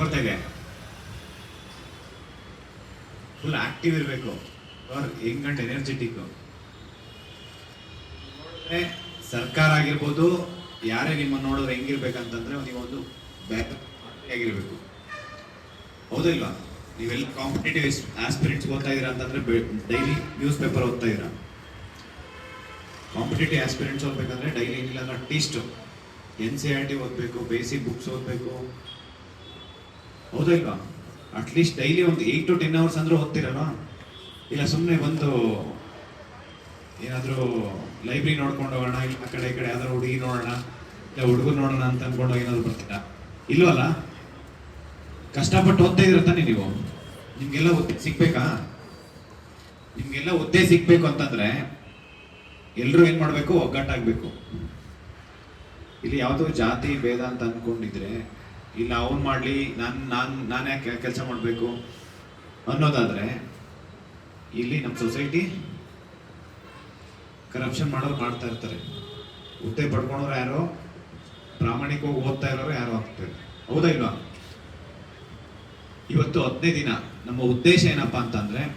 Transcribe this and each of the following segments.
ಬರ್ತಾ ಇದೆ. Full active ಇರಬೇಕು. ಅವ್ರು ಹೆಂಗ್ ಅಂಡ್ ಎನರ್ಜೆಟಿಕ್ ಸರ್ಕಾರ ಆಗಿರ್ಬೋದು, ಯಾರೇ ನಿಮ್ಮನ್ನ ನೋಡಿದ್ರೆ ಹೆಂಗಿರ್ಬೇಕಂತಂದ್ರೆ ನೀವೊಂದು ಬ್ಯಾಕ್ ಆಗಿರ್ಬೇಕು. ಹೌದಿಲ್ವಾ ನೀವೆಲ್ಲ ಕಾಂಪಿಟೇಟಿವ್ ಆಸ್ಪಿರೆಂಟ್ಸ್ ಓದ್ತಾ ಇದೀರಾ ಅಂತಂದ್ರೆ ಡೈಲಿ ನ್ಯೂಸ್ ಪೇಪರ್ ಓದ್ತಾ ಇದೀರಾ? ಕಾಂಪಿಟೇಟಿವ್ ಆಸ್ಪಿರೆಂಟ್ಸ್ ಓದ್ಬೇಕಂದ್ರೆ ಡೈಲಿ ಏನಿಲ್ಲ at least N C R T ಓದಬೇಕು ಬೇಸಿಕ್ ಬುಕ್ಸ್ ಓದಬೇಕು ಹೌದಲ್ವಾ? ಅಟ್ಲೀಸ್ಟ್ ಡೈಲಿ ಒಂದು ಏಯ್ಟ್ ಟು ಟೆನ್ ಅವರ್ಸ್ ಅಂದ್ರೆ ಓದ್ತಿರಲ್ಲ ಇಲ್ಲ ಸುಮ್ಮನೆ ಬಂದು ಏನಾದರೂ ಲೈಬ್ರರಿ ನೋಡ್ಕೊಂಡು ಹೋಗೋಣ, ಇಲ್ಲ ಆ ಕಡೆ ಈ ಕಡೆ ಯಾವ್ದಾದ್ರು ಹುಡುಗಿ ನೋಡೋಣ, ಇಲ್ಲ ಹುಡುಗರು ನೋಡೋಣ ಅಂತ ಅಂದ್ಕೊಂಡು ಏನಾದ್ರು ಬರ್ತೀರಾ? ಇಲ್ವಲ್ಲ? ಕಷ್ಟಪಟ್ಟು ಓದ್ತಾ ಇದ್ರ ತಾನೇ ನೀವು? ನಿಮ್ಗೆಲ್ಲ ಒದ್ದೆ ಸಿಗ್ಬೇಕಾ? ನಿಮ್ಗೆಲ್ಲ ಒದ್ದೆ ಸಿಗ್ಬೇಕು ಅಂತಂದ್ರೆ ಎಲ್ಲರೂ ಏನ್ ಮಾಡ್ಬೇಕು? ಒಗ್ಗಟ್ಟಾಗ್ಬೇಕು. ಇಲ್ಲಿ ಯಾವುದೋ ಜಾತಿ, ಭೇದ ಅಂತ ಅನ್ಕೊಂಡಿದ್ರೆ ಇಲ್ಲ, ಅವನು ಮಾಡಲಿ, ನಾನು ನಾನು, ನಾನೇ ಕೆಲಸ ಮಾಡಬೇಕು? ಅನ್ನೋದಾದರೆ, ಇಲ್ಲಿ ನಮ್ಮ ಸೊಸೈಟಿ ಕರಪ್ಷನ್ ಮಾಡೋರು ಮಾಡ್ತಾ ಇರ್ತಾರೆ. ಹುದ್ದೆ ಪಡ್ಕೊಂಡವ್ರು ಯಾರೋ, ಪ್ರಾಮಾಣಿಕವಾಗಿ ಓದ್ತಾ ಇರೋರು ಯಾರೋ ಆಗ್ತಾರೆ ಹೌದಾ ಇಲ್ವಾ? ಇವತ್ತು ಹತ್ತನೇ ದಿನ. ನಮ್ಮ ಉದ್ದೇಶ ಏನಪ್ಪಾ ಅಂತಂದರೆ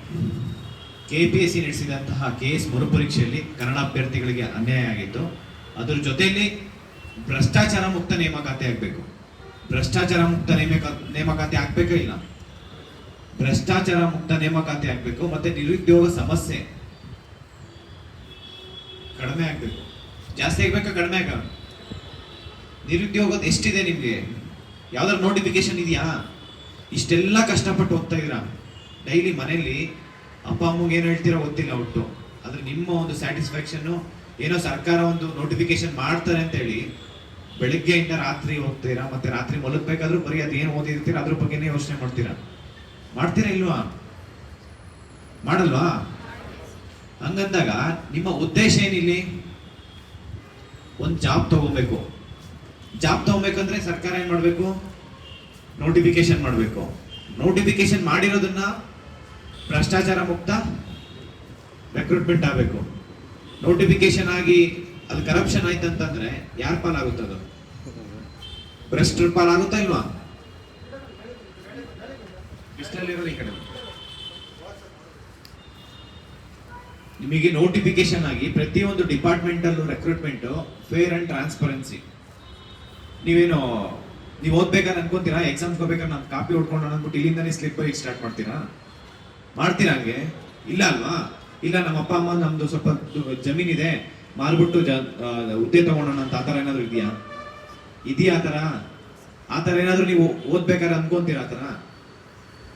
ಕೆ ಪಿ ಎಸ್ ಸಿ ನಡೆಸಿದಂತಹ ಕೆ ಎಸ್ ಮರುಪರೀಕ್ಷೆಯಲ್ಲಿ ಕನ್ನಡ ಅಭ್ಯರ್ಥಿಗಳಿಗೆ ಅನ್ಯಾಯ ಆಗಿತ್ತು. ಅದ್ರ ಜೊತೆಯಲ್ಲಿ ಭ್ರಷ್ಟಾಚಾರ ಮುಕ್ತ ನೇಮಕಾತಿ ಆಗ್ಬೇಕು. ಭ್ರಷ್ಟಾಚಾರ ಮುಕ್ತ ನೇಮಕ ನೇಮಕಾತಿ ಆಗ್ಬೇಕೋ ಇಲ್ಲ? ಭ್ರಷ್ಟಾಚಾರ ಮುಕ್ತ ನೇಮಕಾತಿ ಆಗ್ಬೇಕು, ಮತ್ತೆ ನಿರುದ್ಯೋಗ ಸಮಸ್ಯೆ ಕಡಿಮೆ ಆಗ್ಬೇಕು. ಜಾಸ್ತಿ ಆಗ್ಬೇಕಾ ಕಡಿಮೆ ಆಗ ನಿರುದ್ಯೋಗದ ಎಷ್ಟಿದೆ ನಿಮಗೆ? ಯಾವ್ದಾದ್ರು ನೋಟಿಫಿಕೇಶನ್ ಇದೆಯಾ? ಇಷ್ಟೆಲ್ಲ ಕಷ್ಟಪಟ್ಟು ಓದ್ತಾ ಇದ್ದೀರಾ? ಡೈಲಿ ಮನೆಯಲ್ಲಿ ಅಪ್ಪ, ಅಮ್ಮಗೆ ಏನು ಹೇಳ್ತೀರಾ ಗೊತ್ತಿಲ್ಲ ಒಟ್ಟು. ಆದ್ರೆ ನಿಮ್ಮ ಒಂದು ಸ್ಯಾಟಿಸ್ಫ್ಯಾಕ್ಷನ್ ಏನೋ ಸರ್ಕಾರ ಒಂದು ನೋಟಿಫಿಕೇಶನ್ ಮಾಡ್ತಾರೆ ಅಂತ ಹೇಳಿ ಬೆಳಿಗ್ಗೆಯಿಂದ ರಾತ್ರಿ ಹೋಗ್ತೀರಾ ಮತ್ತೆ ರಾತ್ರಿ ಮಲಗಬೇಕಾದ್ರೂ ಬರೀ ಅದೇನು ಓದಿರ್ತೀರಾ ಅದ್ರ ಬಗ್ಗೆನೇ ಯೋಚನೆ ಮಾಡ್ತೀರಾ? ಮಾಡ್ತೀರಾ ಇಲ್ವಾ? ಮಾಡಲ್ವಾ? ಹಂಗಂದಾಗ ನಿಮ್ಮ ಉದ್ದೇಶ ಏನಿಲ್ಲಿ? ಒಂದು ಜಾಬ್ ತಗೋಬೇಕು. ಜಾಬ್ ತಗೋಬೇಕಂದ್ರೆ ಸರ್ಕಾರ ಏನ್ ಮಾಡ್ಬೇಕು? ನೋಟಿಫಿಕೇಶನ್ ಮಾಡಬೇಕು. ನೋಟಿಫಿಕೇಶನ್ ಮಾಡಿರೋದನ್ನ ಭ್ರಷ್ಟಾಚಾರ ಮುಕ್ತ ರೆಕ್ರೂಟ್ಮೆಂಟ್ ಆಗಬೇಕು. ನೋಟಿಫಿಕೇಶನ್ ಆಗಿ ಅದು ಕರಪ್ಷನ್ ಆಯ್ತು ಅಂತಂದ್ರೆ ಯಾರ ಅದು? ಭ್ರಷ್ಟರ ಪಾಲಾಗುತ್ತಾ ಇಲ್ವಾ? ಇಷ್ಟಲ್ಲಿರೋದು ಈ ಕಡೆ ನಿಮಗೆ ನೋಟಿಫಿಕೇಶನ್ ಆಗಿ ಪ್ರತಿಯೊಂದು ಡಿಪಾರ್ಟ್ಮೆಂಟ್ ಅಲ್ಲೂ ರೆಕ್ರೂಟ್ಮೆಂಟ್ ಫೇರ್ ಅಂಡ್ ಟ್ರಾನ್ಸ್ಪರೆನ್ಸಿ ನೀವೇನು, ನೀವು ಓದ್ಬೇಕಾದ್ರೆ ಅನ್ಕೊಂತೀರಾ? ಎಕ್ಸಾಮ್ಸ್ ಹೋಗ್ಬೇಕಾದ್ರೆ ನಾನು ಕಾಪಿ ಹೊಡ್ಕೊಂಡು ಅಂದ್ಬಿಟ್ಟು ಇಲ್ಲಿಂದನೇ ಸ್ಲಿಪ್ ಹೋಗಿ ಸ್ಟಾರ್ಟ್ ಮಾಡ್ತೀರಾ? ಮಾಡ್ತೀರಾ ಹಂಗೆ? ಇಲ್ಲ ಅಲ್ವಾ? ಇಲ್ಲ ನಮ್ಮ ಅಪ್ಪ ಅಮ್ಮ, ನಮ್ದು ಸ್ವಲ್ಪ ಜಮೀನಿದೆ. ಮಾರ್ಬಿಟ್ಟು ಹುದ್ದೆ ತಗೊಳೋಣ ಅಂತ ಆ ಥರ ಏನಾದರೂ ಇದೆಯಾ? ಇದೆಯಾ ಆ ಥರ? ಆ ಥರ ಏನಾದರೂ ನೀವು ಓದ್ಬೇಕಾದ್ರೆ ಅನ್ಕೊಂತೀರಾ ಆ ಥರ?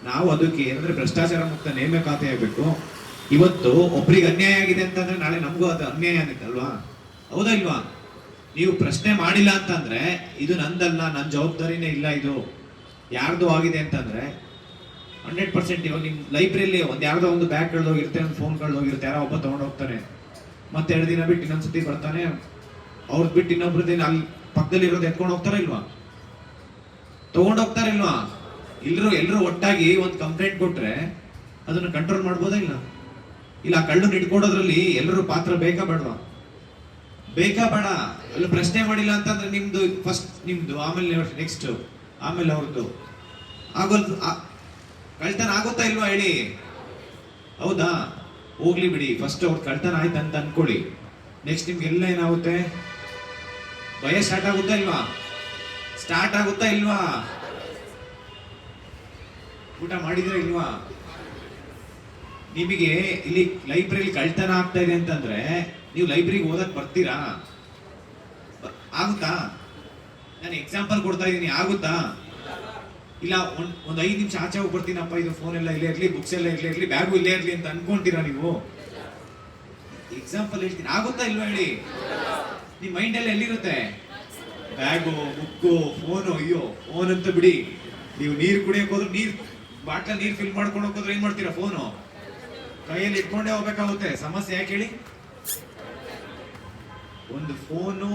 ನಾವು ಅದಕ್ಕೆ ಏನಂದ್ರೆ ಭ್ರಷ್ಟಾಚಾರ ಮುಕ್ತ ನೇಮಕಾತಿ ಆಗ್ಬೇಕು ಇವತ್ತು ಒಬ್ರಿಗೆ ಅನ್ಯಾಯ ಆಗಿದೆ ಅಂತಂದ್ರೆ ನಾಳೆ ನಮಗೂ ಅದು ಅನ್ಯಾಯ ಆಗುತ್ತೆ ಅಲ್ವಾ? ಹೌದಾ ಇಲ್ವಾ? ನೀವು ಪ್ರಶ್ನೆ ಮಾಡಿಲ್ಲ ಅಂತಂದ್ರೆ ಇದು ನಂದಲ್ಲ ನನ್ನ ಜವಾಬ್ದಾರಿನೇ ಇಲ್ಲ ಇದು. ಯಾರ್ದು ಆಗಿದೆ ಅಂತಂದ್ರೆ ಹಂಡ್ರೆಡ್ ಪರ್ಸೆಂಟ್ ಇವಾಗ ನಿಮ್ಮ ಲೈಬ್ರರಿಲಿ ಒಂದ್ ಯಾರ್ದೋ ಒಂದು ಬ್ಯಾಗ್ ಕಳ್ದೋಗಿರುತ್ತೆ, ಒಂದು ಫೋನ್ ಯಾರೋ ಒಬ್ಬ ತಗೊಂಡು ಹೋಗ್ತಾನೆ ಮತ್ತೆ ಎರಡು ದಿನ ಬಿಟ್ಟು ಇನ್ನೊಂದ್ಸತಿ ಬರ್ತಾನೆ. ಅವ್ರದ್ದು ಬಿಟ್ಟು ಇನ್ನೊಬ್ರದ್ದು ಅಲ್ಲಿ ಪಕ್ಕದಲ್ಲಿ ಇರೋದು ಎತ್ಕೊಂಡು ಹೋಗ್ತಾರ ಇಲ್ವಾ? ತಗೊಂಡ್ ಹೋಗ್ತಾರ ಇಲ್ವಾ? ಎಲ್ಲರೂ ಎಲ್ಲರೂ ಒಟ್ಟಾಗಿ ಒಂದು ಕಂಪ್ಲೇಂಟ್ ಕೊಟ್ರೆ ಅದನ್ನ ಕಂಟ್ರೋಲ್ ಮಾಡ್ಬೋದಾ ಇಲ್ಲ? ಇಲ್ಲ, ಆ ಕಳ್ಳನ್ನ ಇಟ್ಕೊಡೋದ್ರಲ್ಲಿ ಎಲ್ಲರೂ ಪಾತ್ರ ಬೇಕಾ ಬೇಡವಾ? ಬೇಕಾ ಬೇಡ. ಅಲ್ಲಿ ಪ್ರಶ್ನೆ ಮಾಡಿಲ್ಲ ಅಂತಂದ್ರೆ ನಿಮ್ದು ಫಸ್ಟ್ ನಿಮ್ದು, ಆಮೇಲೆ ನೆಕ್ಸ್ಟ್ ಆಮೇಲೆ ಅವ್ರದ್ದು ಆಗೋಲ್ ಕಳ್ತನ ಆಗುತ್ತಾ ಇಲ್ವಾ ಹೇಳಿ? ಹೌದಾ? ಹೋಗ್ಲಿ ಬಿಡಿ ಫಸ್ಟ್ ಅವ್ರ ಕಳ್ತನ ಆಯ್ತು ಅಂತ ಅನ್ಕೊಳ್ಳಿ. ನೆಕ್ಸ್ಟ್ ನಿಮ್ಗೆ ಎಲ್ಲ ಏನಾಗುತ್ತೆ? ಭಯ ಸ್ಟಾರ್ಟ್ ಆಗುತ್ತಾ ಇಲ್ವಾ? ಸ್ಟಾರ್ಟ್ ಆಗುತ್ತಾ ಇಲ್ವಾ? ಊಟ ಮಾಡಿದ್ರೆ ಇಲ್ವಾ? ನಿಮಗೆ ಇಲ್ಲಿ ಲೈಬ್ರರಿ ಕಳ್ತನ ಆಗ್ತಾ ಇದೆ ಅಂತಂದ್ರೆ, ನೀವು ಲೈಬ್ರರಿಗೆ ಓದಕ್ ಬರ್ತೀರಾ? ಆಗುತ್ತಾ? ನಾನು ಎಕ್ಸಾಂಪಲ್ ಕೊಡ್ತಾ ಇದ್ದೀನಿ, ಆಗುತ್ತಾ? ಇಲ್ಲ, ಒಂದ್ ಒಂದ್ ಐದು ನಿಮಿಷ ಆಚೆ ಹೋಗಿ ಬರ್ತೀನಪ್ಪ, ಇದು ಫೋನ್ ಎಲ್ಲ ಇಲ್ಲೇ ಇರ್ಲಿ ಬುಕ್ಸ್ ಎಲ್ಲ ಇಲ್ಲೇ ಇರ್ಲಿ ಬ್ಯಾಗು ಇಲ್ಲೇ ಇರ್ಲಿ ಅಂತ ಅನ್ಕೊಂತೀರಾ ನೀವು? ಎಕ್ಸಾಂಪಲ್ ಹೇಳ್ತೀನಿ. ಆಗುತ್ತಾ ಇಲ್ವಾ ಹೇಳಿ? ನಿಮ್ ಮೈಂಡ್ ಎಲ್ಲ ಎಲ್ಲಿರುತ್ತೆ? ಬ್ಯಾಗು ಬುಕ್ಕು ಫೋನು ಅಯ್ಯೋ ಫೋನ್ ಅಂತ ಬಿಡಿ. ನೀವು ನೀರು ಕುಡಿಯಕ್ ಹೋದ್ರೆ ನೀರ್, ಬಾಟ್ಲ ನೀರ್ ಫಿಲ್ ಮಾಡ್ಕೊಂಡು ಹೋಗೋದ್ರೆ ಏನ್ ಮಾಡ್ತೀರಾ ಫೋನು ಕೈಯಲ್ಲಿ ಇಟ್ಕೊಂಡೇ ಹೋಗ್ಬೇಕಾಗುತ್ತೆ. ಸಮಸ್ಯೆ ಯಾಕೆ ಹೇಳಿ? ಒಂದು ಫೋನು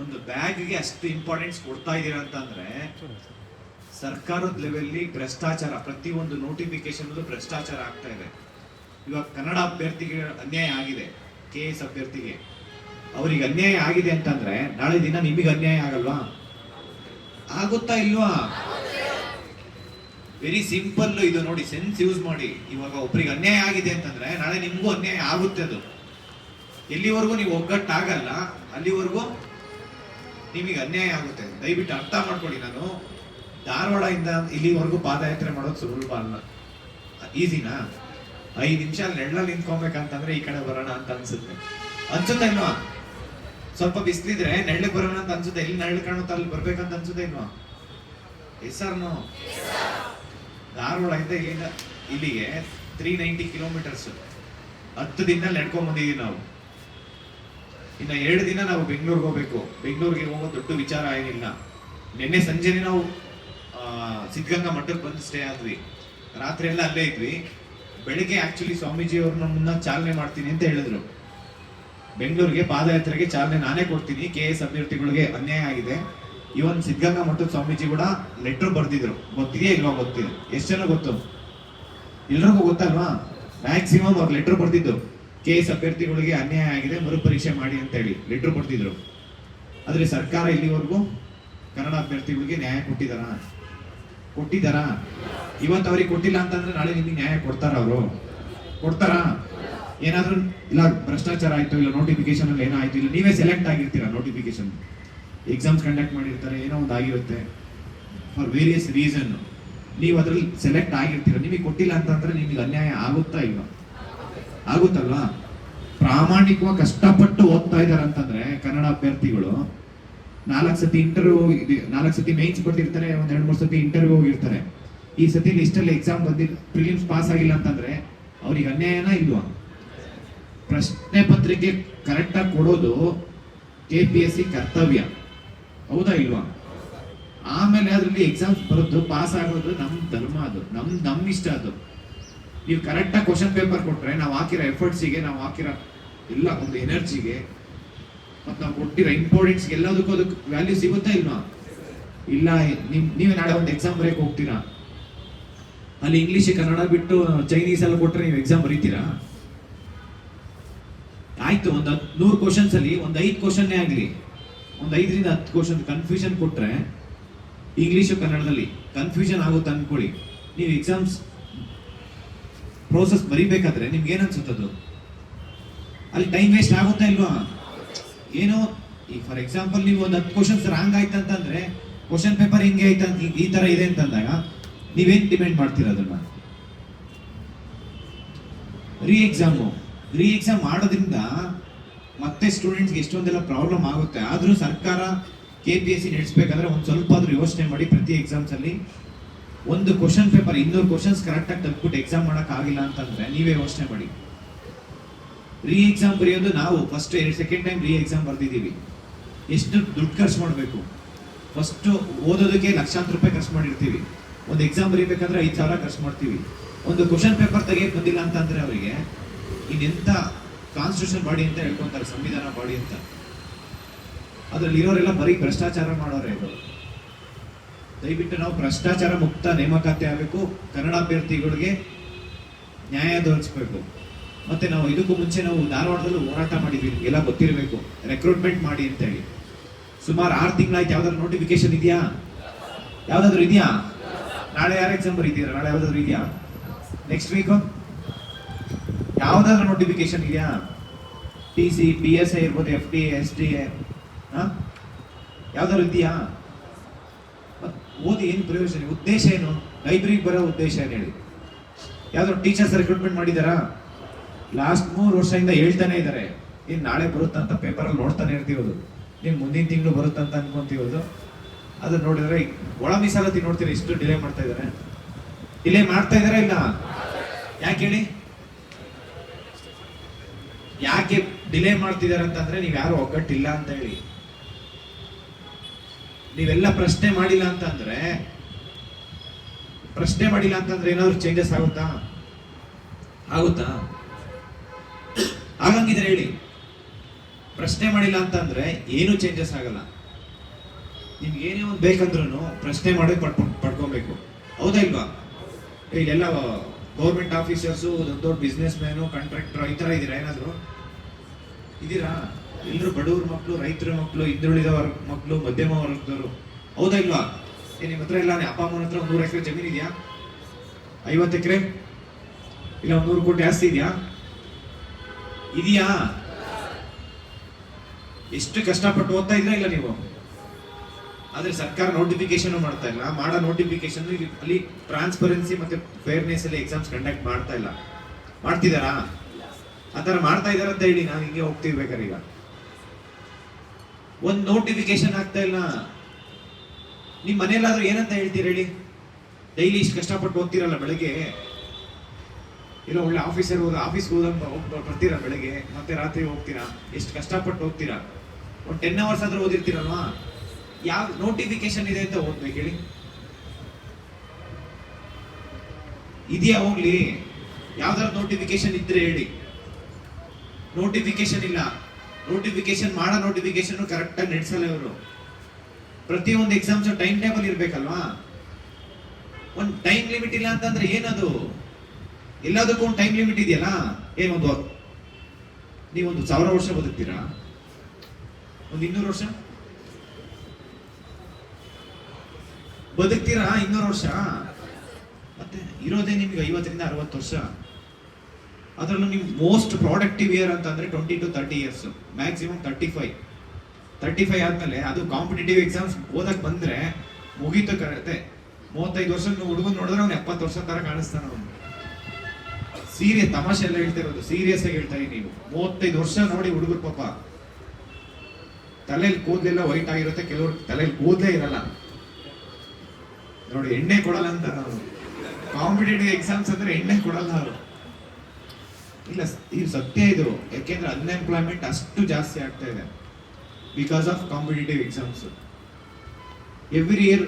ಒಂದು ಬ್ಯಾಗ್ಗೆ ಅಷ್ಟು ಇಂಪಾರ್ಟೆನ್ಸ್ ಕೊಡ್ತಾ ಇದ್ದೀರಾ ಅಂತಂದ್ರೆ ಸರ್ಕಾರದ ಲೆವೆಲ್ಲಿ ಭ್ರಷ್ಟಾಚಾರ, ಪ್ರತಿಯೊಂದು ನೋಟಿಫಿಕೇಶನ್ ಭ್ರಷ್ಟಾಚಾರ ಆಗ್ತಾ ಇದೆ. ಇವಾಗ ಕನ್ನಡ ಅಭ್ಯರ್ಥಿಗೆ ಅನ್ಯಾಯ ಆಗಿದೆ, ಕೆ ಎಸ್ ಅಭ್ಯರ್ಥಿಗೆ. ಅವ್ರಿಗೆ ಅನ್ಯಾಯ ಆಗಿದೆ ಅಂತಂದ್ರೆ ನಾಳೆ ದಿನ ನಿಮಗೆ ಅನ್ಯಾಯ ಆಗಲ್ವಾ? ಆಗುತ್ತಾ ಇಲ್ವಾ? ವೆರಿ ಸಿಂಪಲ್ ಇದು ನೋಡಿ ಸೆನ್ಸ್ ಯೂಸ್ ಮಾಡಿ. ಇವಾಗ ಒಬ್ರಿಗೆ ಅನ್ಯಾಯ ಆಗಿದೆ ಅಂತಂದ್ರೆ ನಾಳೆ ನಿಮಗೂ ಅನ್ಯಾಯ ಆಗುತ್ತೆ ಅದು. ಎಲ್ಲಿವರೆಗೂ ನೀವು ಒಗ್ಗಟ್ಟಾಗಲ್ಲ, ಅಲ್ಲಿವರೆಗೂ ನಿಮಗೆ ಅನ್ಯಾಯ ಆಗುತ್ತೆ. ದಯವಿಟ್ಟು ಅರ್ಥ ಮಾಡ್ಕೊಳ್ಳಿ ನಾನು. ಧಾರವಾಡದಿಂದ ಇಲ್ಲಿವರೆಗೂ ಪಾದಯಾತ್ರೆ ಮಾಡೋದು ಸುಲಭ ಅಲ್ಲ. ಈಸಿನಾ? ಐದು ನಿಮಿಷ ಅಲ್ಲಿ ನೆರಳಲ್ಲಿ ನಿಂತ್ಕೊಬೇಕಂತಂದ್ರೆ ಈ ಕಡೆ ಬರೋಣ ಅಂತ ಅನ್ಸುತ್ತೆ. ಅನ್ಸುತ್ತೆ ಇಲ್ವಾ? ಸ್ವಲ್ಪ ಬಿಸಿಲಿದ್ರೆ ನೆಳ್ಳಿಗೆ ಬರೋಣ ಅಂತ ಅನ್ಸುತ್ತೆ? ಇಲ್ಲಿ ನೆರಳು ಕಾಣುತ್ತ ಅಲ್ಲಿ ಬರ್ಬೇಕಂತ ಅನ್ಸುತ್ತೆ ಇಲ್ವಾ? ಎಸ್ ಆರ್ ನೋ ಧಾರವಾಡದಿಂದ ಇಲ್ಲಿಂದ ಇಲ್ಲಿಗೆ ತ್ರೀ ನೈಂಟಿ ಕಿಲೋಮೀಟರ್ಸ್ ಹತ್ತು ದಿನ ನಡ್ಕೊಂಡ್ ಬಂದಿದೀವಿ ನಾವು. ಇನ್ನ ಎರಡು ದಿನ ನಾವು ಬೆಂಗಳೂರಿಗೆ ಹೋಗ್ಬೇಕು. ಬೆಂಗಳೂರಿಗೆ ಹೋಗೋ ದೊಡ್ಡ ವಿಚಾರ ಏನಿಲ್ಲ. ನಿನ್ನೆ ಸಂಜೆನೆ ನಾವು ಸಿದ್ಧಗಂಗಾ ಮಠಕ್ಕೆ ಬಂದು ಸ್ಟೇ ಆದ್ವಿ. ರಾತ್ರಿ ಎಲ್ಲ ಅಲ್ಲೇ ಇದ್ವಿ. ಬೆಳಿಗ್ಗೆ ಆಕ್ಚುಲಿ ಸ್ವಾಮೀಜಿ ಅವ್ರನ್ನ ಮುನ್ನ ಚಾಲನೆ ಮಾಡ್ತೀನಿ ಅಂತ ಹೇಳಿದ್ರು. ಬೆಂಗಳೂರಿಗೆ ಪಾದಯಾತ್ರೆಗೆ ಚಾಲನೆ ನಾನೇ ಕೊಡ್ತೀನಿ. ಕೆ ಎಸ್ ಅಭ್ಯರ್ಥಿಗಳಿಗೆ ಅನ್ಯಾಯ ಆಗಿದೆ. ಇವನ್ ಸಿದ್ಧಗಂಗಾ ಮಠದ ಸ್ವಾಮೀಜಿ ಕೂಡ ಲೆಟರ್ ಬರ್ದಿದ್ರು. ಗೊತ್ತಿದೆಯಾ ಇಲ್ವಾ ಗೊತ್ತಿಲ್ಲ. ಎಷ್ಟು ಜನ ಗೊತ್ತು. ಎಲ್ರಿಗೂ ಗೊತ್ತಲ್ವಾ? ಮ್ಯಾಕ್ಸಿಮಮ್ ಅವ್ರು ಲೆಟರ್ ಬರ್ದಿದ್ದು. ಕೆ ಎಸ್ ಅಭ್ಯರ್ಥಿಗಳಿಗೆ ಅನ್ಯಾಯ ಆಗಿದೆ, ಮರುಪರೀಕ್ಷೆ ಮಾಡಿ ಅಂತ ಹೇಳಿ ಲೆಟರ್ ಬರ್ದಿದ್ರು. ಆದ್ರೆ ಸರ್ಕಾರ ಇಲ್ಲಿವರೆಗೂ ಕನ್ನಡ ಅಭ್ಯರ್ಥಿಗಳಿಗೆ ನ್ಯಾಯ ಕೊಟ್ಟಿದಾರ ಕೊಟ್ಟಿದಾರ ಇವತ್ತು ಅವ್ರಿಗೆ ಕೊಟ್ಟಿಲ್ಲ ಅಂತಂದ್ರೆ ನಾಳೆ ನಿಮಗೆ ನ್ಯಾಯ ಕೊಡ್ತಾರ ಅವರು? ಕೊಡ್ತಾರ? ಏನಾದರೂ ಇಲ್ಲ, ಭ್ರಷ್ಟಾಚಾರ ಆಯ್ತು ಇಲ್ಲ ನೋಟಿಫಿಕೇಶನ್ ಅಲ್ಲಿ ಏನೋ ಆಯ್ತು ಇಲ್ಲ, ನೀವೇ ಸೆಲೆಕ್ಟ್ ಆಗಿರ್ತೀರಾ ನೋಟಿಫಿಕೇಶನ್ ಎಕ್ಸಾಮ್ಸ್ ಕಂಡಕ್ಟ್ ಮಾಡಿರ್ತಾರೆ, ಏನೋ ಒಂದು ಆಗಿರುತ್ತೆ. ಫಾರ್ ವೇರಿಯಸ್ ರೀಸನ್ ನೀವು ಅದ್ರಲ್ಲಿ ಸೆಲೆಕ್ಟ್ ಆಗಿರ್ತೀರ? ನಿಮಗೆ ಕೊಟ್ಟಿಲ್ಲ ಅಂತಂದ್ರೆ ನಿಮಗೆ ಅನ್ಯಾಯ ಆಗುತ್ತಾ ಇಲ್ಲ ಆಗುತ್ತಲ್ವಾ? ಪ್ರಾಮಾಣಿಕವಾಗಿ ಕಷ್ಟಪಟ್ಟು ಓದ್ತಾ ಇದ್ದಾರೆ ಅಂತಂದ್ರೆ ಕನ್ನಡ ಅಭ್ಯರ್ಥಿಗಳು ನಾಲ್ಕು ಸತಿ ಇಂಟರ್ವ್ಯೂ ನಾಲ್ಕು ಸತಿ ಮೇನ್ಸ್ ಕೊಟ್ಟಿರ್ತಾರೆ ಒಂದ್ ಎರಡು ಮೂರು ಸತಿ ಇಂಟರ್ವ್ಯೂ ಹೋಗಿರ್ತಾರೆ. ಈ ಸತಿ ಲಿಸ್ಟಲ್ಲಿ ಎಕ್ಸಾಮ್ ಬಂದಿಲ್ಲ ಪ್ರಿಲಿಮ್ಸ್ ಪಾಸ್ ಆಗಿಲ್ಲ ಅಂತಂದ್ರೆ ಅವ್ರಿಗೆ ಅನ್ಯಾಯನ ಇಲ್ವಾ? ಪ್ರಶ್ನೆ ಪತ್ರಿಕೆ ಕರೆಕ್ಟಾಗಿ ಕೊಡೋದು ಕೆ ಪಿ ಎಸ್ ಸಿ ಕರ್ತವ್ಯ. ಹೌದಾ ಇಲ್ವಾ? ಆಮೇಲೆ ಅದರಲ್ಲಿ ಎಕ್ಸಾಮ್ಸ್ ಬರೋದು ಪಾಸ್ ಆಗೋದು ನಮ್ಮ ಧರ್ಮ ಅದು, ನಮ್ ನಮ್ ಇಷ್ಟ ಅದು. ನೀವು ಕರೆಕ್ಟಾಗಿ ಕ್ವಶನ್ ಪೇಪರ್ ಕೊಟ್ರೆ ನಾವು ಹಾಕಿರೋ ಎಫರ್ಟ್ಸಿಗೆ ನಾವು ಹಾಕಿರೋ ಎಲ್ಲ ಒಂದು ಎನರ್ಜಿಗೆ ಮತ್ತು ನಾವು ಕೊಟ್ಟಿರೋ ಇಂಪಾರ್ಟೆನ್ಸ್ ಎಲ್ಲದಕ್ಕೂ ಅದಕ್ಕೆ ವ್ಯಾಲ್ಯೂ ಸಿಗುತ್ತಾ ಇಲ್ವಾ? ಇಲ್ಲ ನಿಮ್ ನೀವೇ ನಾಳೆ ಒಂದು ಎಕ್ಸಾಮ್ ಬರೆಯಕ್ಕೆ ಹೋಗ್ತೀರಾ? ಅಲ್ಲಿ ಇಂಗ್ಲೀಷ್ ಕನ್ನಡ ಬಿಟ್ಟು ಚೈನೀಸ್ ಎಲ್ಲ ಕೊಟ್ಟರೆ ನೀವು ಎಕ್ಸಾಮ್ ಬರೀತೀರಾ? ಆಯ್ತು, ಒಂದು ನೂರು ಕ್ವಶನ್ಸ್ ಅಲ್ಲಿ ಒಂದು ಐದು ಕ್ವಶನ್ನೇ ಆಗಲಿ. ಒಂದು ಐದರಿಂದ ಹತ್ತು ಕ್ವಶನ್ ಕನ್ಫ್ಯೂಷನ್ ಕೊಟ್ಟರೆ ಇಂಗ್ಲೀಷು ಕನ್ನಡದಲ್ಲಿ ಕನ್ಫ್ಯೂಷನ್ ಆಗುತ್ತೆ ಅನ್ಕೊಳ್ಳಿ. ನೀವು ಎಕ್ಸಾಮ್ಸ್ ಪ್ರೋಸೆಸ್ ಬರೀಬೇಕಾದ್ರೆ ನಿಮ್ಗೆ ಅನ್ಸುತ್ತದು? ಅಲ್ಲಿ ಟೈಮ್ ವೇಸ್ಟ್ ಆಗುತ್ತಾ ಇಲ್ವಾ? ಏನೋ ಈಗ ಫಾರ್ ಎಕ್ಸಾಂಪಲ್ ನೀವು ಒಂದು ಹತ್ತು ಕ್ವಶನ್ಸ್ ರಾಂಗ್ ಆಯ್ತು ಅಂತಂದ್ರೆ ಕ್ವಶನ್ ಪೇಪರ್ ಹಿಂಗೆ ಆಯ್ತು ಅಂತ ಈ- ಈ ತರ ಇದೆ ಅಂತಂದಾಗ, ನೀವೇನ್ ಡಿಪೆಂಡ್ ಮಾಡ್ತೀರ ಅದನ್ನ? ರೀ ಎಕ್ಸಾಮು ರೀ ಎಕ್ಸಾಮ್ ಮಾಡೋದ್ರಿಂದ ಮತ್ತೆ ಸ್ಟೂಡೆಂಟ್ಸ್ಗೆ ಎಷ್ಟೊಂದೆಲ್ಲ ಪ್ರಾಬ್ಲಮ್ ಆಗುತ್ತೆ. ಆದ್ರೂ ಸರ್ಕಾರ ಕೆ ಪಿ ಎಸ್ ಸಿ ನಡೆಸಬೇಕಾದ್ರೆ ಒಂದು ಸ್ವಲ್ಪ ಆದ್ರೂ ಯೋಚನೆ ಮಾಡಿ ಪ್ರತಿ ಎಕ್ಸಾಮ್ಸ್ ಅಲ್ಲಿ ಒಂದು ಕ್ವಶನ್ ಪೇಪರ್ ಇನ್ನೂರು ಕ್ವಶನ್ಸ್ ಕರೆಕ್ಟಾಗಿ ತಗ್ಬಿಟ್ಟು ಎಕ್ಸಾಮ್ ಮಾಡೋಕ್ಕಾಗಿಲ್ಲ ಅಂತಂದ್ರೆ ನೀವೇ ಯೋಚನೆ ಮಾಡಿ. ರೀ ಎಕ್ಸಾಮ್ ಬರೆಯೋದು ನಾವು ಫಸ್ಟ್ ಎರಡು ಸೆಕೆಂಡ್ ಟೈಮ್ ರೀ ಎಕ್ಸಾಮ್ ಬರ್ದಿದ್ದೀವಿ. ಎಷ್ಟು ದುಡ್ಡು ಖರ್ಚು ಮಾಡಬೇಕು? ಫಸ್ಟು ಓದೋದಕ್ಕೆ ಲಕ್ಷಾಂತರ ರೂಪಾಯಿ ಖರ್ಚು ಮಾಡಿರ್ತೀವಿ. ಒಂದು ಎಕ್ಸಾಮ್ ಬರೀಬೇಕಂದ್ರೆ ಐದು ಸಾವಿರ ಖರ್ಚು ಮಾಡ್ತೀವಿ. ಒಂದು ಕ್ವಶನ್ ಪೇಪರ್ ತೆಗಿಯಕ್ಕೆ ಬಂದಿಲ್ಲ ಅಂತಂದರೆ ಅವರಿಗೆ ಇನ್ನೆಂಥ ಕಾನ್ಸ್ಟಿಟ್ಯೂಷನ್ ಬಾಡಿ ಅಂತ ಹೇಳ್ಕೊತಾರೆ, ಸಂವಿಧಾನ ಬಾಡಿ ಅಂತ. ಅದರಲ್ಲಿ ಇರೋರೆಲ್ಲ ಬರೀ ಭ್ರಷ್ಟಾಚಾರ ಮಾಡೋರೆ ಇವರು. ದಯವಿಟ್ಟು ನಾವು ಭ್ರಷ್ಟಾಚಾರ ಮುಕ್ತ ನೇಮಕಾತಿ ಆಗಬೇಕು. ಕನ್ನಡ ಅಭ್ಯರ್ಥಿಗಳಿಗೆ ನ್ಯಾಯ ದೊರಕಿಸ್ಬೇಕು. ಮತ್ತೆ ನಾವು ಇದಕ್ಕೂ ಮುಂಚೆ ನಾವು ಧಾರವಾಡದಲ್ಲೂ ಹೋರಾಟ ಮಾಡಿದ್ವಿ. ನಿಮಗೆಲ್ಲ ಗೊತ್ತಿರಬೇಕು. ರೆಕ್ರೂಟ್ಮೆಂಟ್ ಮಾಡಿ ಅಂತ ಹೇಳಿ. ಸುಮಾರು ಆರು ತಿಂಗಳಾಯ್ತು ಯಾವ್ದಾದ್ರು ನೋಟಿಫಿಕೇಶನ್ ಇದೆಯಾ? ಯಾವ್ದಾದ್ರು ಇದೆಯಾ? ನಾಳೆ ಯಾರು ಎಕ್ಸಾಮ್ ಬರೀತೀರಾ? ನಾಳೆ ಯಾವ್ದಾದ್ರು ಇದೆಯಾ? ನೆಕ್ಸ್ಟ್ ವೀಕು ಯಾವ್ದಾದ್ರು ನೋಟಿಫಿಕೇಶನ್ ಇದೆಯಾ? T C P S I ಇರ್ಬೋದು F D S D A ಯಾವ್ದಾದ್ರು ಇದೆಯಾ? ಓದಿ ಏನು ಪ್ರಯೋಜನ? ಉದ್ದೇಶ ಏನು? ಲೈಬ್ರರಿಗೆ ಬರೋ ಉದ್ದೇಶ ಏನು ಹೇಳಿ? ಯಾವ್ದಾದ್ರು ಟೀಚರ್ಸ್ ರೆಕ್ರೂಟ್ಮೆಂಟ್ ಮಾಡಿದಾರಾ? ಲಾಸ್ಟ್ ಮೂರು ವರ್ಷದಿಂದ ಹೇಳ್ತಾನೆ ಇದ್ದಾರೆ ನೀನು ನಾಳೆ ಬರುತ್ತಂತ ಪೇಪರಲ್ಲಿ ನೋಡ್ತಾನೆ ಇರ್ತೀವದು ನೀನು ಮುಂದಿನ ತಿಂಗಳು ಬರುತ್ತಂತ ಅನ್ಕೊಂತೀವದು? ಅದು ನೋಡಿದ್ರೆ, ಒಳ ಮೀಸಲಾತಿ ನೋಡ್ತೀರಾ, ಇಷ್ಟು ಡಿಲೇ ಮಾಡ್ತಾ ಇದ್ದಾರೆ ಡಿಲೇ ಮಾಡ್ತಾ ಇದಾರೆ ಇಲ್ಲ? ಯಾಕೆ ಹೇಳಿ? ಯಾಕೆ ಡಿಲೇ ಮಾಡ್ತಿದ್ದಾರೆ ಅಂತಂದ್ರೆ, ನೀವು ಯಾರು ಒಗ್ಗಟ್ಟಿಲ್ಲ ಅಂತ ಹೇಳಿ. ನೀವೆಲ್ಲ ಪ್ರಶ್ನೆ ಮಾಡಿಲ್ಲ ಅಂತಂದ್ರೆ, ಪ್ರಶ್ನೆ ಮಾಡಿಲ್ಲ ಅಂತಂದ್ರೆ ಏನಾದ್ರು ಚೇಂಜಸ್ ಆಗುತ್ತಾ? ಆಗುತ್ತಾ? ಆಗಂಗಿದ್ರೆ ಹೇಳಿ. ಪ್ರಶ್ನೆ ಮಾಡಿಲ್ಲ ಅಂತಂದ್ರೆ ಏನು ಚೇಂಜಸ್ ಆಗಲ್ಲ. ನಿಮ್ಗೆ ಏನೇ ಒಂದು ಬೇಕಂದ್ರೂ ಪ್ರಶ್ನೆ ಮಾಡಿ ಪಡ್ಕೊ, ಪಡ್ಕೊಬೇಕು. ಹೌದಾ ಇಲ್ವಾ? ಇಲ್ಲೆಲ್ಲ ಗೌರ್ಮೆಂಟ್ ಆಫೀಸರ್ಸು ದೊಡ್ಡ ದೊಡ್ಡ ಬಿಸ್ನೆಸ್ ಮ್ಯಾನು ಕಾಂಟ್ರಾಕ್ಟರ್ ಈ ಥರ ಇದ್ದೀರಾ ಏನಾದರೂ? ಇದ್ದೀರಾ? ಎಲ್ಲರೂ ಬಡವ್ರ ಮಕ್ಕಳು ರೈತರ ಮಕ್ಕಳು ಹಿಂದುಳಿದವರ ಮಕ್ಕಳು ಮಧ್ಯಮ ವರ್ಗದವರು. ಹೌದಾ ಇಲ್ವಾ? ಏ ನಿಮ್ಮ ಹತ್ರ ಇಲ್ಲ ಅಪ್ಪ, ಅಮ್ಮನ ಹತ್ರ ಒಂದು ನೂರು ಎಕರೆ ಜಮೀನು ಇದೆಯಾ? ಐವತ್ತು ಎಕರೆ? ಇಲ್ಲ, ಒಂದು ನೂರು ಕೋಟಿ ಜಾಸ್ತಿ ಇದೆಯಾ? ಇದೆಯಾ? ಎಷ್ಟು ಕಷ್ಟಪಟ್ಟು ಓದ್ತಾ ಇದ್ರ ಇಲ್ಲ ನೀವು? ಆದ್ರೆ ಸರ್ಕಾರ ನೋಟಿಫಿಕೇಶನ್ ಮಾಡ್ತಾ ಇಲ್ಲ. ಮಾಡೋ ನೋಟಿಫಿಕೇಶನ್ ಅಲ್ಲಿ ಟ್ರಾನ್ಸ್ಪರೆನ್ಸಿ ಮತ್ತೆ ಫೇರ್ನೆಸ್ ಅಲ್ಲಿ ಎಕ್ಸಾಮ್ಸ್ ಕಂಡಕ್ಟ್ ಮಾಡ್ತಾ ಇಲ್ಲ. ಮಾಡ್ತಿದಾರಾ? ಆ ಮಾಡ್ತಾ ಇದಾರೆ ಅಂತ ಹೇಳಿ ನಾನು ಹಿಂಗೆ ಹೋಗ್ತೀವಿ ಬೇಕಾದ್ರೆ ಈಗ. ಒಂದು ನೋಟಿಫಿಕೇಶನ್ ಆಗ್ತಾ ಇಲ್ಲ. ನಿಮ್ಮ ಮನೆಯಲ್ಲಾದ್ರೂ ಏನಂತ ಹೇಳ್ತೀರ ಹೇಳಿ? ಡೈಲಿ ಇಷ್ಟು ಕಷ್ಟಪಟ್ಟು ಓದ್ತಿರಲ್ಲ ಬೆಳಗ್ಗೆ? ಇಲ್ಲ ಒಳ್ಳೆ ಆಫೀಸರ್ ಹೋದ ಆಫೀಸ್ಗೆ ಹೋದಾಗ ಬರ್ತೀರಾ ಬೆಳಗ್ಗೆ? ಮತ್ತೆ ರಾತ್ರಿ ಹೋಗ್ತೀರಾ? ಎಷ್ಟು ಕಷ್ಟಪಟ್ಟು ಹೋಗ್ತೀರಾ? ಒಂದು ಟೆನ್ ಅವರ್ಸ್ ಆದ್ರೂ ಓದಿರ್ತೀರಲ್ವಾ? ಯಾವ ನೋಟಿಫಿಕೇಶನ್ ಇದೆ ಅಂತ ಓದ್ಬೇಕು ಹೇಳಿ. ಇದೆಯಾ ಹೋಗ್ಲಿ. ಯಾವ್ದಾದ್ರು ನೋಟಿಫಿಕೇಶನ್ ಇದ್ರೆ ಹೇಳಿ. ನೋಟಿಫಿಕೇಶನ್ ಇಲ್ಲ. ನೋಟಿಫಿಕೇಶನ್ ಮಾಡೋ ನೋಟಿಫಿಕೇಶನ್ ಕರೆಕ್ಟಾಗಿ ನಡೆಸಲ್ಲ ಇವರು. ಪ್ರತಿಯೊಂದು ಎಕ್ಸಾಮ್ಸ್ ಟೈಮ್ ಟೇಬಲ್ ಇರಬೇಕಲ್ವಾ? ಒಂದು ಟೈಮ್ ಲಿಮಿಟ್ ಇಲ್ಲ ಅಂತಂದ್ರೆ ಏನದು? ಎಲ್ಲದಕ್ಕೂ ಒಂದು ಟೈಮ್ ಲಿಮಿಟ್ ಇದೆಯಲ್ಲ? ಏನೊಂದು ನೀವೊಂದು ಸಾವಿರ ವರ್ಷ ಬದುಕ್ತೀರಾ? ಒಂದು ಇನ್ನೂರು ವರ್ಷ? ಬದುಕ್ತೀರಾ ಇನ್ನೂರು ವರ್ಷ? ಮತ್ತೆ ಇರೋದೇ ನಿಮ್ಗೆ ಐವತ್ತರಿಂದ ಅರವತ್ತು ವರ್ಷ. ಅದರಲ್ಲೂ ನೀವು ಮೋಸ್ಟ್ ಪ್ರಾಡಕ್ಟಿವ್ ಇಯರ್ ಅಂತಂದ್ರೆ twenty to thirty years maximum thirty five thirty five ಆದ್ಮೇಲೆ ಅದು ಕಾಂಪಿಟೇಟಿವ್ ಎಕ್ಸಾಮ್ಸ್ ಓದಕ್ ಬಂದ್ರೆ ಮುಗೀತು ಕರೆತೆ ಮೂವತ್ತೈದು ವರ್ಷ ಹುಡುಗನ್ ನೋಡಿದ್ರೆ ಅವ್ನು ಎಪ್ಪತ್ತು ವರ್ಷ ತರ ಕಾಣಿಸ್ತಾನ ಅವನು. ಸೀರಿಯಸ್ ತಮಾಷೆ ಎಲ್ಲ ಹೇಳ್ತಾ ಇರೋದು ಸೀರಿಯಸ್ ಆಗಿ ಹೇಳ್ತಾ ಇದೀನಿ ನೀವು. ಮೂವತ್ತೈದು ವರ್ಷ ನೋಡಿ ಹುಡುಗರು ಪಾಪ. ತಲೆಯಲ್ಲಿ ಕೂದಲೆಲ್ಲ ವೈಟ್ ಆಗಿರುತ್ತೆ, ಕೆಲವರು ತಲೆಯಲ್ಲಿ ಕೂದಲೇ ಇರಲ್ಲ. ನೋಡಿ, ಎಣ್ಣೆ ಕೊಡಲ್ಲ ಅಂತ. ಕಾಂಪಿಟೇಟಿವ್ ಎಕ್ಸಾಮ್ಸ್ ಅಂದ್ರೆ ಎಣ್ಣೆ ಕೊಡಲ್ಲ ಅವರು. ಇಲ್ಲ ಇದು ಸತ್ಯ ಇದು. ಯಾಕೆಂದ್ರೆ ಅನ್ಎಂಪ್ಲಾಯ್ಮೆಂಟ್ ಅಷ್ಟು ಜಾಸ್ತಿ ಆಗ್ತಾ ಇದೆ. Because of competitive exams every year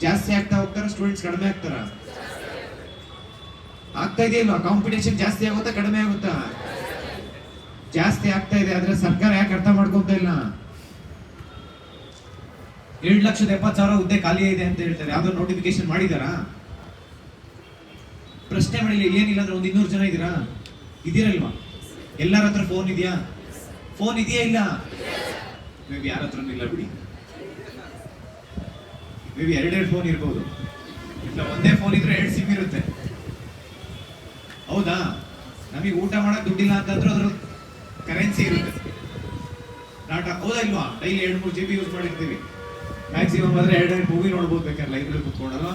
ಜಾಸ್ತಿ ಆಗ್ತಾ ಹೋಗ್ತಾರ ಸ್ಟೂಡೆಂಟ್ಸ್ ಕಡಿಮೆ ಆಗ್ತಾರ. ಆಗ್ತಾ ಇದೆಯಲ್ವಾ ಕಾಂಪಿಟೇಷನ್ ಜಾಸ್ತಿ ಆಗುತ್ತಾ ಕಡಿಮೆ ಆಗುತ್ತಾ? ಜಾಸ್ತಿ ಆಗ್ತಾ ಇದೆ, ಆದ್ರೆ ಸರ್ಕಾರ ಯಾಕೆ ಅರ್ಥ ಮಾಡ್ಕೊಂತ ಇಲ್ಲ? ಎರಡು ಲಕ್ಷದ ಎಪ್ಪತ್ತು ಸಾವಿರ ಹುದ್ದೆ ಖಾಲಿ ಇದೆ ಅಂತ ಹೇಳ್ತಾರೆ. ಯಾವ್ದೋ ನೋಟಿಫಿಕೇಶನ್ ಮಾಡಿದಾರಾ? ಪ್ರಶ್ನೆ ಮಾಡಿಲ್ಲ ಏನಿಲ್ಲ ಅಂದ್ರೆ ಒಂದು ಇನ್ನೂರು ಜನ ಇದ್ದೀರಾ? ಇದೀರಲ್ವಾ ಎಲ್ಲರ ಹತ್ರ ಫೋನ್ ಇದೆಯಾ? ಫೋನ್ ಇದೆಯಾ ಇಲ್ಲ? ಮೇ ಬಿ ಯಾರ ಇಲ್ಲ ಬಿಡಿ. ಮೇ ಬಿ ಎರಡೆರಡು ಫೋನ್ ಇರ್ಬೋದು. ಇಲ್ಲ, ಒಂದೇ ಫೋನ್ ಇದ್ರೆ ಎರಡು ಸಿಮ್ ಇರುತ್ತೆ. ಹೌದಾ? ನಮಗೆ ಊಟ ಮಾಡಕ್ ದುಡ್ಡಿಲ್ಲ ಅಂತಂದ್ರೆ ಅದ್ರ ಕರೆನ್ಸಿ ಇರುತ್ತೆ. ಡಾಟಾ ಹೌದಾ ಇಲ್ವಾ? ಡೈಲಿ ಎರಡು ಮೂರು ಜಿ ಬಿ ಯೂಸ್ ಮಾಡಿರ್ತೀವಿ. ಮ್ಯಾಕ್ಸಿಮಮ್ ಆದ್ರೆ ಎರಡು ಮೂವಿ ನೋಡ್ಬೋದು ಬೇಕಾದ್ರೆ ಲೈಬ್ರರಿ ಕುತ್ಕೊಂಡಲ್ಲ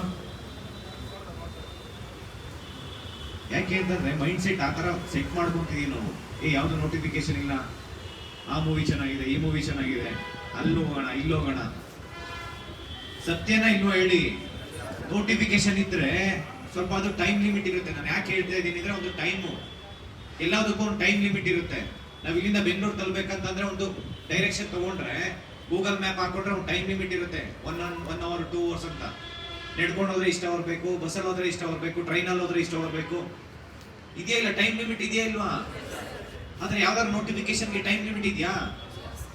ಯಾಕೆ ಅಂತಂದ್ರೆ ಮೈಂಡ್ ಸೆಟ್ ಆ ತರ ಸೆಟ್ ಮಾಡ್ಕೊತೀವಿ ನಾವು. ಏ, ಯಾವ್ದು ನೋಟಿಫಿಕೇಶನ್ ಇಲ್ಲ? ಆ ಮೂವಿ ಚೆನ್ನಾಗಿದೆ, ಈ ಮೂವಿ ಚೆನ್ನಾಗಿದೆ. ಅಲ್ಲಿ ಹೋಗೋಣ, ಇಲ್ಲಿ ಹೋಗೋಣ. ಸತ್ಯನ ಇಲ್ವೋ ಹೇಳಿ? ನೋಟಿಫಿಕೇಶನ್ ಇದ್ರೆ ಸ್ವಲ್ಪ ಅದು ಟೈಮ್ ಲಿಮಿಟ್ ಇರುತ್ತೆ. ನಾನು ಯಾಕೆ ಹೇಳ್ತಾ ಇದ್ದೀನಿ ಅಂದ್ರೆ ಒಂದು ಟೈಮು ಎಲ್ಲದಕ್ಕೂ ಒಂದು ಟೈಮ್ ಲಿಮಿಟ್ ಇರುತ್ತೆ. ನಾವು ಇಲ್ಲಿಂದ ಬೆಂಗಳೂರು ತಲುಪಬೇಕಂತಂದ್ರೆ ಒಂದು ಡೈರೆಕ್ಷನ್ ತಗೊಂಡ್ರೆ ಗೂಗಲ್ ಮ್ಯಾಪ್ ಹಾಕೊಂಡ್ರೆ ಒಂದು ಟೈಮ್ ಲಿಮಿಟ್ ಇರುತ್ತೆ. One one one hour two hours ಅಂತ. ನಡ್ಕೊಂಡು ಹೋದ್ರೆ ಇಷ್ಟ ಅವರ್ ಬೇಕು ಬಸ್ಸಲ್ಲಿ ಹೋದ್ರೆ ಇಷ್ಟ ಅವರ್ ಬೇಕು ಟ್ರೈನಲ್ಲಿ ಹೋದ್ರೆ ಇಷ್ಟ ಅವರ್ ಬೇಕು. ಇದೆಯಾ ಇಲ್ಲ? ಟೈಮ್ ಲಿಮಿಟ್ ಇದೆಯಾ ಇಲ್ವಾ? ಆದ್ರೆ ಯಾವ್ದಾದ್ರು ನೋಟಿಫಿಕೇಶನ್ಗೆ ಟೈಮ್ ಲಿಮಿಟ್ ಇದೆಯಾ?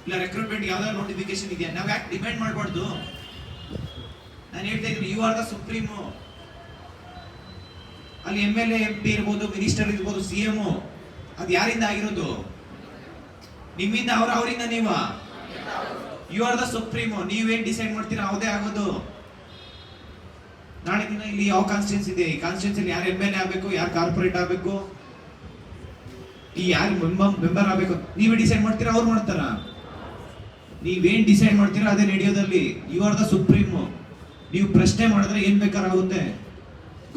ಇಲ್ಲ ರೆಕ್ರೂಟ್ಮೆಂಟ್ ಯಾವ್ದಾದ್ರು ನೋಟಿಫಿಕೇಶನ್ ಇದೆಯಾ? ನಾವು ಯಾಕೆ ಡಿಪೆಂಡ್ ಮಾಡಬಾರ್ದು? ನಾನು ಹೇಳ್ತಾ ಇದ್ದೀನಿ ಯು ಆರ್ ದ ಸುಪ್ರೀಮು ಅಲ್ಲಿ M L A M P ಇರ್ಬೋದು ಮಿನಿಸ್ಟರ್ ಇರ್ಬೋದು ಸಿ ಎಂ ಅದು ಯಾರಿಂದ ಆಗಿರೋದು? ನಿಮ್ಮಿಂದ ಅವರ ಅವರಿಂದ ನೀವ? ಯು ಆರ್ ದ ಸುಪ್ರೀಮು ನೀವೇನ್ ಡಿಸೈಡ್ ಮಾಡ್ತೀರಾ ಅವದೇ ಆಗೋದು. ನಾಳೆ ದಿನ ಇಲ್ಲಿ ಯಾವ ಕಾನ್ಸ್ಟಿಟ್ಯೂನ್ಸ್ ಇದೆ? ಈ ಕಾನ್ಸ್ಟಿಟ್ಯೂನ್ಸ್ ಯಾರು ಎಂ ಎಲ್ ಎ ಆಗಬೇಕು, ಯಾರು ಕಾರ್ಪೊರೇಟ್ ಆಗಬೇಕು? ಈ ಯಾರು ಮೆಂಬರ್ ಮೆಂಬರ್ ಆಗಬೇಕು ನೀವೇ ಡಿಸೈಡ್ ಮಾಡ್ತೀರಾ, ಅವ್ರು ಮಾಡ್ತಾರ? ನೀವೇನ್ ಡಿಸೈಡ್ ಮಾಡ್ತೀರಾ, ಅದೇ ನಡೆಯೋದಲ್ಲಿ. ಯು ಆರ್ ದ ಸುಪ್ರೀಮ್ ನೀವು ಪ್ರಶ್ನೆ ಮಾಡಿದ್ರೆ ಏನ್ ಬೇಕಾಗುತ್ತೆ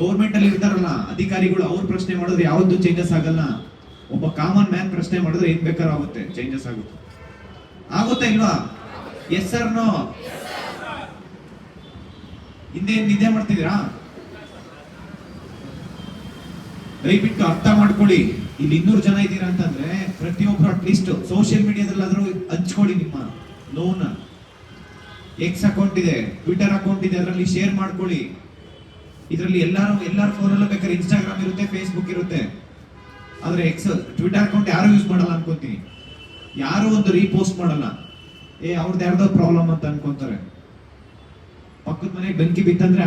ಗೌರ್ಮೆಂಟ್ ಅಲ್ಲಿ ಇರ್ತಾರಲ್ಲ, ಅಧಿಕಾರಿಗಳು ಅವ್ರು ಪ್ರಶ್ನೆ ಮಾಡಿದ್ರೆ ಯಾವತ್ತೂ ಚೇಂಜಸ್ ಆಗಲ್ಲ. ಒಬ್ಬ ಕಾಮನ್ ಮ್ಯಾನ್ ಪ್ರಶ್ನೆ ಮಾಡಿದ್ರೆ ಏನ್ ಬೇಕಾದ್ರೂ ಆಗುತ್ತೆ ಚೇಂಜಸ್ ಆಗುತ್ತೆ. ಆಗುತ್ತಾ ಇಲ್ವಾ? ಎಸ್ ಸರ್ ನೋ ಹಿಂದೆ ನಿದ್ದೆ ಮಾಡ್ತಿದ್ದೀರಾ? ದಯವಿಟ್ಟು ಅರ್ಥ ಮಾಡ್ಕೊಳ್ಳಿ. ಇಲ್ಲಿ ಇನ್ನೂರು ಜನ ಇದ್ದೀರಾ ಅಂತಂದ್ರೆ ಪ್ರತಿಯೊಬ್ರು ಅಟ್ಲೀಸ್ಟ್ ಸೋಷಿಯಲ್ ಮೀಡಿಯಾದಲ್ಲಾದ್ರೂ ಹಂಚ್ಕೊಳ್ಳಿ ನಿಮ್ಮ ನೋವ್ನ ಎಕ್ಸ್ ಅಕೌಂಟ್ ಇದೆ ಟ್ವಿಟರ್ ಅಕೌಂಟ್ ಇದೆ, ಅದರಲ್ಲಿ ಶೇರ್ ಮಾಡ್ಕೊಳ್ಳಿ. ಇದರಲ್ಲಿ ಎಲ್ಲಾರು, ಎಲ್ಲಾರ ಫೋನಲ್ಲೂ ಬೇಕಾದ್ರೆ ಇನ್ಸ್ಟಾಗ್ರಾಮ್ ಇರುತ್ತೆ ಫೇಸ್ಬುಕ್ ಇರುತ್ತೆ. ಆದ್ರೆ ಎಕ್ಸ್ ಟ್ವಿಟರ್ ಅಕೌಂಟ್ ಯಾರು ಯೂಸ್ ಮಾಡಲ್ಲ ಅನ್ಕೊಂತೀನಿ. ಯಾರು ಒಂದು ರೀಪೋಸ್ಟ್ ಮಾಡಲ್ಲ. ಏ ಅವ್ರದ್ದು ಯಾರ್ದೋ ಪ್ರಾಬ್ಲಮ್ ಅಂತ ಅನ್ಕೊಂತಾರೆ. ಪಕ್ಕದ ಮನೆಗೆ ಬೆಂಕಿ ಬಿತ್ತಂದ್ರೆ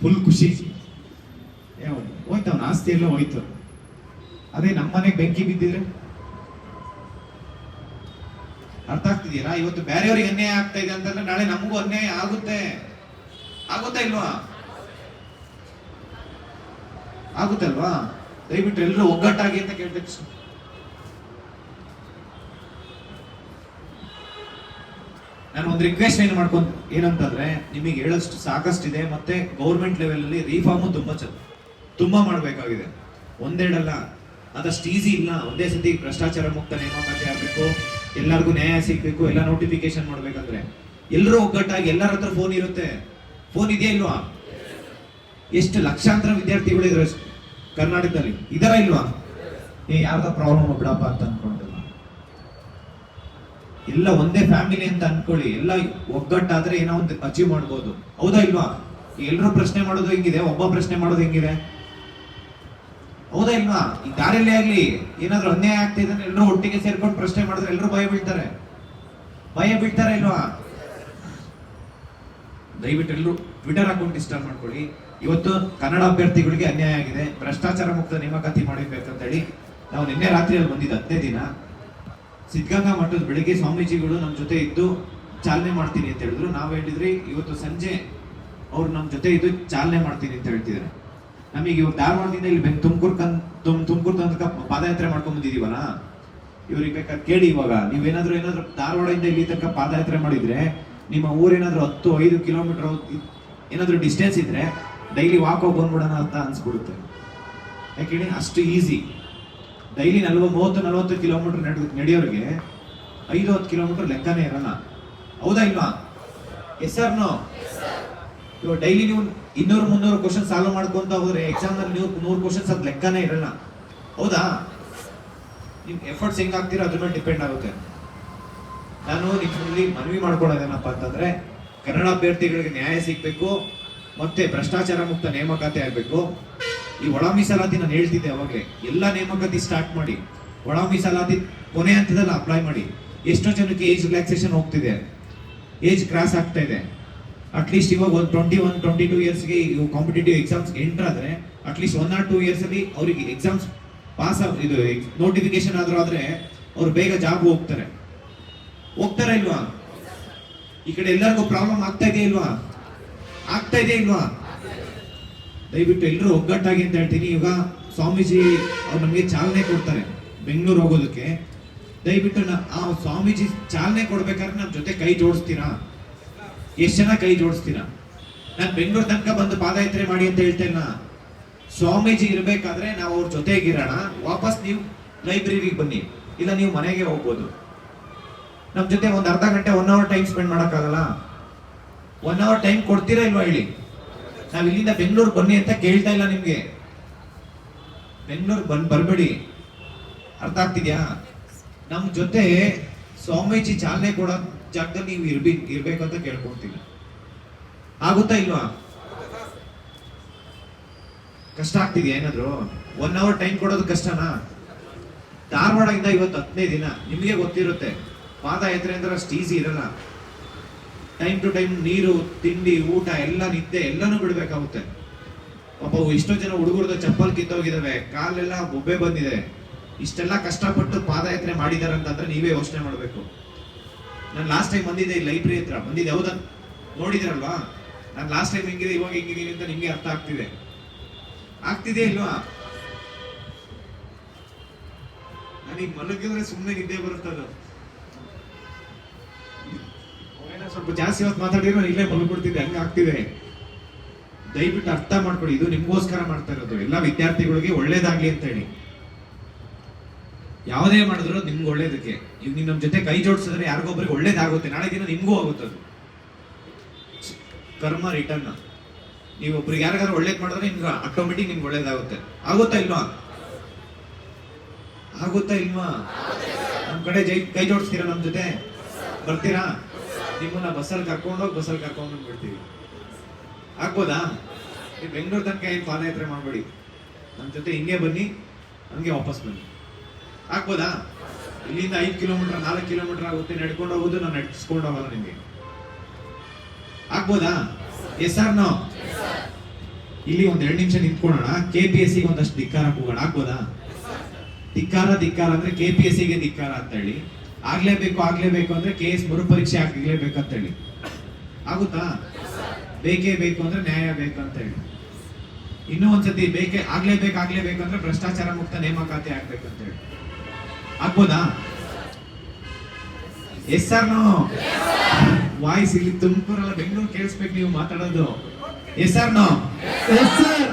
ಫುಲ್ ಖುಷಿ. ಹೋಯ್ತು ಆಸ್ತಿ ಎಲ್ಲ ಹೋಯ್ತು. ಅದೇ ನಮ್ಮ ಮನೆಗೆ ಬೆಂಕಿ ಬಿದ್ದಿದ್ರೆ? ಅರ್ಥ ಆಗ್ತಿದೆಯಲ್ಲ? ಇವತ್ತು ಬೇರೆಯವ್ರಿಗೆ ಅನ್ಯಾಯ ಆಗ್ತಾ ಇದೆ ಅಂತಂದ್ರೆ ನಾಳೆ ನಮಗೂ ಅನ್ಯಾಯ ಆಗುತ್ತೆ. ಆಗುತ್ತಾ ಇಲ್ವಾ? ಆಗುತ್ತಲ್ವಾ? ದಯವಿಟ್ಟು ಎಲ್ಲರೂ ಒಗ್ಗಟ್ಟಾಗಿ ಅಂತ ಕೇಳ್ಬೇಕು ನಾನು ಒಂದು ರಿಕ್ವೆಸ್ಟ್ ಏನು ಮಾಡ್ಕೊಂತ ಏನಂತಂದ್ರೆ, ನಿಮಗೆ ಹೇಳಷ್ಟು ಸಾಕಷ್ಟಿದೆ ಮತ್ತೆ ಗೌರ್ಮೆಂಟ್ ಲೆವೆಲಲ್ಲಿ ಅಲ್ಲಿ ತುಂಬ ತುಂಬಾ ಚ ತುಂಬಾ ಮಾಡಬೇಕಾಗಿದೆ. ಒಂದೆರಡಲ್ಲ ಅದಷ್ಟು ಈಸಿ ಇಲ್ಲ. ಒಂದೇ ಸತಿ ಭ್ರಷ್ಟಾಚಾರ ಮುಕ್ತ ನೇಮಕಾತಿ ಆಗಬೇಕು. ಎಲ್ಲರಿಗೂ ನ್ಯಾಯ ಸಿಗಬೇಕು, ಎಲ್ಲ ನೋಟಿಫಿಕೇಶನ್ ಮಾಡ್ಬೇಕಂದ್ರೆ. ಎಲ್ಲರೂ ಒಗ್ಗಟ್ಟಾಗಿ ಎಲ್ಲರ ಹತ್ರ ಫೋನ್ ಇರುತ್ತೆ. ಫೋನ್ ಇದೆಯಾ ಇಲ್ವಾ? ಎಷ್ಟು ಲಕ್ಷಾಂತರ ವಿದ್ಯಾರ್ಥಿಗಳು ಇದ್ರೆ ಕರ್ನಾಟಕದಲ್ಲಿ? ಇದರ ಇಲ್ವಾ? ಏ, ಯಾರ್ದ ಪ್ರಾಬ್ಲಮ್ ಬಿಡಪ್ಪ ಅಂತ ಅನ್ಕೊಂಡಿಲ್ಲ ಎಲ್ಲ ಒಂದೇ ಫ್ಯಾಮಿಲಿ ಅಂತ ಅನ್ಕೊಳ್ಳಿ. ಎಲ್ಲ ಒಗ್ಗಟ್ಟಾದ್ರೆ ಏನೋ ಒಂದು ಅಚೀವ್ ಮಾಡ್ಬೋದು. ಹೌದಾ ಇಲ್ವಾ? ಎಲ್ಲರೂ ಪ್ರಶ್ನೆ ಮಾಡೋದು ಹೆಂಗಿದೆ? ಒಬ್ಬ ಪ್ರಶ್ನೆ ಮಾಡೋದು ಹೆಂಗಿದೆ? ಹೌದಾ ಇಲ್ವಾ? ಈ ದಾರಿಯಲ್ಲಿ ಆಗ್ಲಿ. ಏನಾದ್ರೂ ಅನ್ಯಾಯ ಆಗ್ತಿದೆ ಎಲ್ಲರೂ ಒಟ್ಟಿಗೆ ಸೇರ್ಕೊಂಡು ಪ್ರಶ್ನೆ ಮಾಡಿದ್ರೆ ಎಲ್ಲರೂ ಭಯ ಬೀಳ್ತಾರೆ. ಭಯ ಬೀಳ್ತಾರೆ ಇಲ್ವಾ? ದಯವಿಟ್ಟು ಎಲ್ಲರೂ ಟ್ವಿಟರ್ ಅಕೌಂಟ್ ಇನ್ಸ್ಟಾಲ್ ಮಾಡ್ಕೊಳ್ಳಿ. ಇವತ್ತು ಕನ್ನಡ ಅಭ್ಯರ್ಥಿಗಳಿಗೆ ಅನ್ಯಾಯ ಆಗಿದೆ. ಭ್ರಷ್ಟಾಚಾರ ಮುಕ್ತ ನೇಮಕಾತಿ ಮಾಡಬೇಕಂತ ಹೇಳಿ ನಾವು ನಿನ್ನೆ ರಾತ್ರಿಯಲ್ಲಿ ಬಂದಿದ್ದು ಹತ್ತನೇ ದಿನ. ಸಿದ್ಧಗಂಗಾ ಮಠದ ಬೆಳಿಗ್ಗೆ ಸ್ವಾಮೀಜಿಗಳು ನಮ್ಮ ಜೊತೆ ಇದ್ದು ಚಾಲನೆ ಮಾಡ್ತೀನಿ ಅಂತ ಹೇಳಿದ್ರು. ನಾವು ಹೇಳಿದ್ರಿ, ಇವತ್ತು ಸಂಜೆ ಅವ್ರು ನಮ್ಮ ಜೊತೆ ಇದ್ದು ಚಾಲನೆ ಮಾಡ್ತೀನಿ ಅಂತ ಹೇಳ್ತಿದ್ದಾರೆ. ನಮಗೆ ಇವ್ರು ಧಾರವಾಡದಿಂದ ಇಲ್ಲಿ ಬೆಂಗ್, ತುಮಕೂರು ಕನ್, ತುಮ್, ತುಮಕೂರು ತನಕ ಪಾದಯಾತ್ರೆ ಮಾಡ್ಕೊಂಡ್ ಬಂದಿದೀವಲ್ಲ ಇವ್ರಿಗೆ ಬೇಕಾದ್ರೆ ಕೇಳಿ ಇವಾಗ. ನೀವೇನಾದ್ರೂ ಏನಾದರೂ ಧಾರವಾಡದಿಂದ ಇಲ್ಲಿ ತನಕ ಪಾದಯಾತ್ರೆ ಮಾಡಿದ್ರೆ, ನಿಮ್ಮ ಊರೇನಾದ್ರೂ ಹತ್ತು, ಐದು ಕಿಲೋಮೀಟರ್ ಏನಾದ್ರೂ ಡಿಸ್ಟೆನ್ಸ್ ಇದ್ರೆ ಡೈಲಿ ವಾಕ್ ಹೋಗಿ ಬಂದ್ಬಿಡೋಣ ಅಂತ ಅನ್ಸ್ಬಿಡುತ್ತೆ. ಯಾಕೆ ಅಷ್ಟು ಈಸಿ ಡೈಲಿ ನಲ್ವ, ಮೂವತ್ತು, ನಲ್ವತ್ತು ಕಿಲೋಮೀಟರ್ ನಡ್ ನಡೆಯೋರಿಗೆ ಐದು, ಹತ್ತು ಕಿಲೋಮೀಟರ್ ಲೆಕ್ಕನೇ ಇರಲ್ಲ ಹೌದಾ ಇಲ್ವಾ? ಎಸ್ ಆರ್ ನೋ ಇವಾಗ ಡೈಲಿ ನೀವು ಇನ್ನೂರು, ಮುನ್ನೂರು ಕ್ವಶನ್ ಸಾಲ್ವ್ ಮಾಡ್ಕೊಂತ ಹೋದ್ರೆ ಎಕ್ಸಾಮ್ನಲ್ಲಿ ನೀವು ನೂರು ಕ್ವಶನ್ಸ್ ಅದು ಲೆಕ್ಕನೇ ಇರಲ್ಲ. ಹೌದಾ? ನಿಮ್ ಎಫರ್ಟ್ಸ್ ಹೆಂಗ್ ಆಗ್ತೀರೋ ಅದ್ರ ಮೇಲೆ ಡಿಪೆಂಡ್ ಆಗುತ್ತೆ. ನಾನು ನಿಮ್ಮಲ್ಲಿ ಮನವಿ ಮಾಡ್ಕೊಳ್ಳೋದೇನಪ್ಪ ಅಂತಂದ್ರೆ ಕನ್ನಡ ಅಭ್ಯರ್ಥಿಗಳಿಗೆ ನ್ಯಾಯ ಸಿಗ್ಬೇಕು ಮತ್ತೆ ಭ್ರಷ್ಟಾಚಾರ ಮುಕ್ತ ನೇಮಕಾತಿ ಆಗಬೇಕು. ಈ ಒಳ ಮೀಸಲಾತಿ ನಾನು ಹೇಳ್ತಿದ್ದೆ ಅವಾಗಲೇ. ಎಲ್ಲ ನೇಮಕಾತಿ ಸ್ಟಾರ್ಟ್ ಮಾಡಿ. ಒಳ ಮೀಸಲಾತಿ ಕೊನೆ ಹಂತದಲ್ಲಿ ಅಪ್ಲೈ ಮಾಡಿ. ಎಷ್ಟೋ ಜನಕ್ಕೆ ಏಜ್ ರಿಲ್ಯಾಕ್ಸೇಷನ್ ಹೋಗ್ತಿದೆ. ಏಜ್ ಕ್ರಾಸ್ ಆಗ್ತಾ ಇದೆ. ಅಟ್ಲೀಸ್ಟ್ ಇವಾಗ ಒಂದು ಟ್ವೆಂಟಿ ಒನ್ ಟ್ವೆಂಟಿ ಟೂ ಇಯರ್ಸ್ಗೆ ಕಾಂಪಿಟೇಟಿವ್ ಎಕ್ಸಾಮ್ಸ್ ಎಂಟರ್ ಆದ್ರೆ at least one or two years ಅಲ್ಲಿ ಅವರಿಗೆ ಎಕ್ಸಾಮ್ಸ್ ಪಾಸ್ ಇದು ನೋಟಿಫಿಕೇಶನ್ ಆದರೂ ಆದ್ರೆ ಅವ್ರು ಬೇಗ ಜಾಬ್ ಹೋಗ್ತಾರೆ. ಹೋಗ್ತಾರ ಇಲ್ವಾ? ಈ ಕಡೆ ಎಲ್ಲರಿಗೂ ಪ್ರಾಬ್ಲಮ್ ಆಗ್ತಾ ಇಲ್ವಾ? ಆಗ್ತಾ ಇದೆ ಇಲ್ವಾ? ದಯವಿಟ್ಟು ಎಲ್ಲರೂ ಒಗ್ಗಟ್ಟಾಗಿ ಅಂತ ಹೇಳ್ತೀನಿ. ಇವಾಗ ಸ್ವಾಮೀಜಿ ಅವ್ರು ನಮಗೆ ಚಾಲನೆ ಕೊಡ್ತಾರೆ. ಬೆಂಗಳೂರು ಹೋಗೋದಕ್ಕೆ. ದಯವಿಟ್ಟು ಆ ಸ್ವಾಮೀಜಿ ಚಾಲನೆ ಕೊಡ್ಬೇಕಾದ್ರೆ ನಮ್ಮ ಜೊತೆ ಕೈ ಜೋಡಿಸ್ತೀರಾ? ಎಷ್ಟು ಜನ ಕೈ ಜೋಡಿಸ್ತೀರಾ? ನಾನು ಬೆಂಗಳೂರು ತನಕ ಬಂದು ಪಾದಯಾತ್ರೆ ಮಾಡಿ ಅಂತ ಹೇಳ್ತೇನೆ ಸ್ವಾಮೀಜಿ ಇರಬೇಕಾದ್ರೆ ನಾವು ಅವ್ರ ಜೊತೆಗಿರೋಣ. ವಾಪಸ್ ನೀವು ಲೈಬ್ರರಿಗೆ ಬನ್ನಿ. ಇಲ್ಲ, ನೀವು ಮನೆಗೆ ಹೋಗ್ಬೋದು. ನಮ್ಮ ಜೊತೆ ಒಂದು ಅರ್ಧ ಗಂಟೆ ಒನ್ ಅವರ್ ಟೈಮ್ ಸ್ಪೆಂಡ್ ಮಾಡೋಕ್ಕಾಗಲ್ಲ? ಒನ್ ಅವರ್ ಟೈಮ್ ಕೊಡ್ತೀರಾ ಇಲ್ವಾ ಹೇಳಿ? ನಾವು ಇಲ್ಲಿಂದ ಬೆಂಗಳೂರು ಬನ್ನಿ ಅಂತ ಕೇಳ್ತಾ ಇಲ್ಲ ನಿಮಗೆ. ಬೆಂಗಳೂರು ಬಂದು ಬರಬೇಡಿ. ಅರ್ಥ ಆಗ್ತಿದ್ಯಾ? ನಮ್ಮ ಜೊತೆ ಸ್ವಾಮೀಜಿ ಚಾಲನೆ ಕೊಡೋ ಜಾಗದಲ್ಲಿ ನೀವು ಇರ್ಬಿ, ಇರಬೇಕು ಅಂತ ಕೇಳ್ಕೊಡ್ತೀವಿ ಆಗುತ್ತಾ ಇಲ್ವಾ? ಕಷ್ಟ ಆಗ್ತಿದ್ಯಾ ಏನಾದರೂ? ಒನ್ ಅವರ್ ಟೈಮ್ ಕೊಡೋದು ಕಷ್ಟನಾ? ಧಾರವಾಡದಿಂದ ಇವತ್ತು ಹತ್ತನೇ ದಿನ. ನಿಮಗೆ ಗೊತ್ತಿರುತ್ತೆ. ಪಾದಯಾತ್ರೆ ಅಂದ್ರೆ ಅಷ್ಟು ಈಸಿ ಇರಲ್ಲ. ಟೈಮ್ ಟು ಟೈಮ್ ನೀರು, ತಿಂಡಿ, ಊಟ, ಎಲ್ಲ ನಿದ್ದೆ ಎಲ್ಲನೂ ಬಿಡಬೇಕಾಗುತ್ತೆ. ಪಾಪ ಎಷ್ಟೋ ಜನ ಹುಡುಗರದ ಚಪ್ಪಲ್ ಕಿತ್ತೋಗಿದ್ದಾವೆ ಕಾಲೆಲ್ಲ ಬೊಬ್ಬೆ ಬಂದಿದೆ. ಇಷ್ಟೆಲ್ಲ ಕಷ್ಟಪಟ್ಟು ಪಾದಯಾತ್ರೆ ಮಾಡಿದಾರೆ ಅಂತಂದ್ರೆ ನೀವೇ ಯೋಚನೆ ಮಾಡಬೇಕು. ನಾನು ಲಾಸ್ಟ್ ಟೈಮ್ ಬಂದಿದ್ದೆ ಈ ಲೈಬ್ರರಿ ಹತ್ರ. ಬಂದಿದ್ದೆ ಹೌದಾ? ನೋಡಿದಿರಲ್ವಾ? ನಾನು ಲಾಸ್ಟ್ ಟೈಮ್ ಹೆಂಗಿದೆ, ಇವಾಗ ಹೆಂಗಿದ್ದೀನಿ ಅಂತ ನಿಮಗೆ ಅರ್ಥ ಆಗ್ತಿದೆ. ಆಗ್ತಿದೆ ಇಲ್ವಾ? ನನಗೆ ಮಲಗಿದ್ರೆ ಸುಮ್ಮನೆ ನಿದ್ದೆ ಬರುತ್ತದ. ಸ್ವಲ್ಪ ಜಾಸ್ತಿ ಹೊತ್ತು ಮಾತಾಡಿದ್ರೆ ಇಲ್ಲೇ ಮಲ್ಕೊಡ್ತಿದ್ದೆ ಹಂಗೆ ಆಗ್ತಿದೆ. ದಯವಿಟ್ಟು ಅರ್ಥ ಮಾಡ್ಕೊಳ್ಳಿ ಇದು ನಿಮಗೋಸ್ಕರ ಮಾಡ್ತಾ ಇರೋದು. ಎಲ್ಲ ವಿದ್ಯಾರ್ಥಿಗಳಿಗೆ ಒಳ್ಳೇದಾಗ್ಲಿ ಅಂತ ಹೇಳಿ ಯಾವುದೇ ಮಾಡಿದ್ರು ನಿಮ್ಗೆ ಒಳ್ಳೇದಕ್ಕೆ. ಇದು ನೀವು ನಮ್ಮ ಜೊತೆ ಕೈ ಜೋಡಿಸಿದ್ರೆ ಯಾರಿಗೊಬ್ರಿಗೆ ಒಳ್ಳೇದಾಗುತ್ತೆ? ನಾಳೆ ದಿನ ನಿಮಗೂ ಆಗುತ್ತೆ ಅದು. ಕರ್ಮ ರಿಟರ್ನ್ ನೀವು ಒಬ್ರಿಗೆ ಯಾರಿಗಾದ್ರು ಒಳ್ಳೇದು ಮಾಡಿದ್ರೆ ನಿಮ್ಗೆ ಆಟೋಮೆಟಿಕ್ ನಿಮ್ಗೆ ಒಳ್ಳೇದಾಗುತ್ತೆ. ಆಗುತ್ತಾ ಇಲ್ವಾ? ಆಗುತ್ತಾ ಇಲ್ವಾ? ನಮ್ಮ ಕಡೆ ಜೈ ಕೈ ಜೋಡಿಸ್ತೀರಾ ನಮ್ಮ ಜೊತೆ? ಬರ್ತೀರಾ? ನಿಮ್ಮನ್ನ ಬಸ್ಸಲ್ಲಿ ಕರ್ಕೊಂಡೋಗಿ ಬಸ್ಸಲ್ಲಿ ಕರ್ಕೊಂಡು ಬಿಡ್ತೀವಿ ಆಗ್ಬೋದಾ? ನೀವು ಬೆಂಗಳೂರು ತನಕ ಏನು ಪಾದಯಾತ್ರೆ ಮಾಡಬೇಡಿ. ನಮ್ಮ ಜೊತೆ ಹಿಂಗೆ ಬನ್ನಿ, ಹಂಗೆ ವಾಪಸ್ ಬನ್ನಿ. ಆಗ್ಬೋದಾ? ಇಲ್ಲಿಂದ ಐದು ಕಿಲೋಮೀಟರ್, ನಾಲ್ಕು ಕಿಲೋಮೀಟರ್ ಆಗುತ್ತೆ, ನಡ್ಕೊಂಡು ಹೋಗೋದು, ನಾನು ನಡ್ಸ್ಕೊಂಡು ಹೋಗಲ್ಲ ನಿಮಗೆ. ಆಗ್ಬೋದಾ? ಎಸ್ ಆರ್ ನೋ ಇಲ್ಲಿ ಒಂದ್ ಎರಡು ನಿಮಿಷ ನಿಂತ್ಕೊಳ್ಳೋಣ. ಕೆ ಪಿ ಎಸ್ ಸಿಗೆ ಒಂದಷ್ಟು ಧಿಕ್ಕಾರ ಹೋಗೋಣ ಆಗ್ಬೋದಾ? ಧಿಕ್ಕಾರ ಧಿಕ್ಕಾರ ಅಂದ್ರೆ ಕೆ ಪಿ ಎಸ್ ಸಿಗೆ ಧಿಕ್ಕಾರ ಅಂತ ಹೇಳಿ. ಆಗ್ಲೇಬೇಕು ಆಗ್ಲೇಬೇಕು ಅಂದ್ರೆ ಕೆ ಎಸ್ ಮರುಪರೀಕ್ಷೆ ಆಗ್ಲೇಬೇಕು ಅಂತ ಹೇಳಿ ಆಗುತ್ತಾ? ಬೇಕೇ ಬೇಕು ಅಂದ್ರೆ ನ್ಯಾಯ ಬೇಕು ಅಂತ ಹೇಳಿ ಇನ್ನೂ ಒಂದ್ಸತಿ ಬೇಕೇ, ಆಗ್ಲೇಬೇಕು ಆಗ್ಲೇಬೇಕಂದ್ರೆ ಭ್ರಷ್ಟಾಚಾರ ಮುಕ್ತ ನೇಮಕಾತಿ ಆಗ್ಬೇಕಂತ ಹೇಳಿ ಆಗ್ಬೋದಾ? ಎಸ್ ಸರ್ ನೋ ವಾಯ್ಸ್ ಇಲ್ಲಿ ತುಮಕೂರಲ್ಲ ಬೆಂಗಳೂರು ಕೇಳಿಸ್ಬೇಕು ನೀವು ಮಾತಾಡೋದು. Yes sir no yes sir